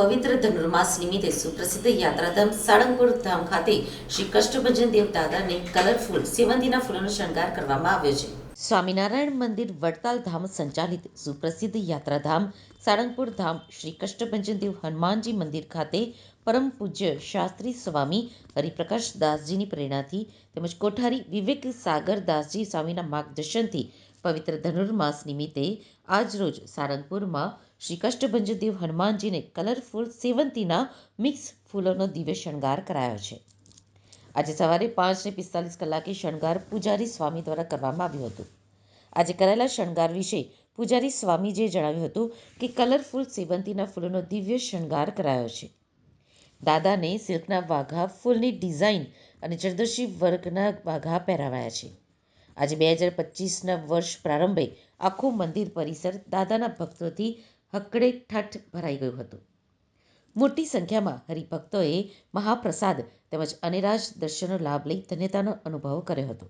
પવિત્ર ધનુર્માસ નિમિત્તે સુપ્રસિદ્ધ યાત્રાધામ સાળંગપુર ધામ ખાતે શ્રી કષ્ટભજન દેવ દાદાને કલરફુલ સેવંતીના ફૂલોનો શણગાર કરવામાં આવ્યો છે. સ્વામિનારાયણ મંદિર વડતાલ ધામ સંચાલિત સુપ્રસિદ્ધ યાત્રાધામ સાળંગપુર ધામ શ્રી કષ્ટભંજનદેવ હનુમાનજી મંદિર ખાતે પરમ પૂજ્ય શાસ્ત્રી સ્વામી હરિપ્રકાશ દાસજીની પ્રેરણાથી તેમજ કોઠારી વિવેક સાગર દાસજી સ્વામીના માર્ગદર્શનથી પવિત્ર ધનુર્માસ નિમિત્તે આજરોજ સારંગપુરમાં શ્રી કષ્ટભંજદેવ હનુમાનજીને કલરફુલ સેવંતીના મિક્સ ફૂલોનો દિવ્ય શણગાર કરાયો છે. આજે સવારે પાંચને પિસ્તાલીસ કલાકે શણગાર પૂજારી સ્વામી દ્વારા કરવામાં આવ્યું હતું. આજે કરાયેલા શણગાર વિશે પૂજારી સ્વામીજીએ જણાવ્યું હતું કે કલરફુલ સેવંતીના ફૂલોનો દિવ્ય શણગાર કરાયો છે. દાદાને સિલ્કના વાઘા ફૂલની ડિઝાઇન અને ચરદર્શી વર્ગના વાઘા પહેરાવાયા છે. આજે બે હજાર પચીસના વર્ષ પ્રારંભે આખું મંદિર પરિસર દાદાના ભક્તોથી હકડે ઠાઠ ભરાઈ ગયું હતું. મોટી સંખ્યામાં હરિભક્તોએ મહાપ્રસાદ તેમજ અનેરાજ દર્શનનો લાભ લઈ ધન્યતાનો અનુભવ કર્યો હતો.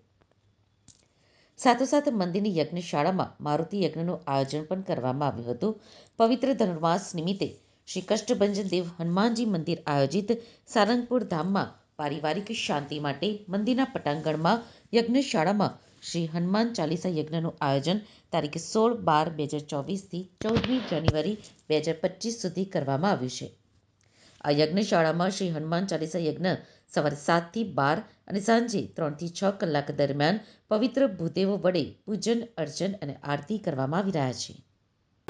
સાથોસાથ મંદિરની યજ્ઞશાળામાં મારુતિ યજ્ઞનું આયોજન પણ કરવામાં આવ્યું હતું. પવિત્ર ધનુર્માસ નિમિત્તે શ્રી કષ્ટભંજન દેવ હનુમાનજી મંદિર આયોજિત સારંગપુર ધામમાં પારિવારિક શાંતિ માટે મંદિરના પટાંગણમાં યજ્ઞશાળામાં શ્રી હનુમાન ચાલીસા યજ્ઞનું આયોજન તારીખ સોળ બાર બે હજાર ચોવીસથી ચૌદમી જાન્યુઆરી બે હજાર પચીસ સુધી કરવામાં આવ્યું છે. આ યજ્ઞશાળામાં શ્રી હનુમાન ચાલીસા યજ્ઞ સવારે સાતથી બાર અને સાંજે ત્રણથી છ કલાક દરમિયાન પવિત્ર ભૂદેવો વડે પૂજન, અર્ચન અને આરતી કરવામાં આવી રહ્યા છે.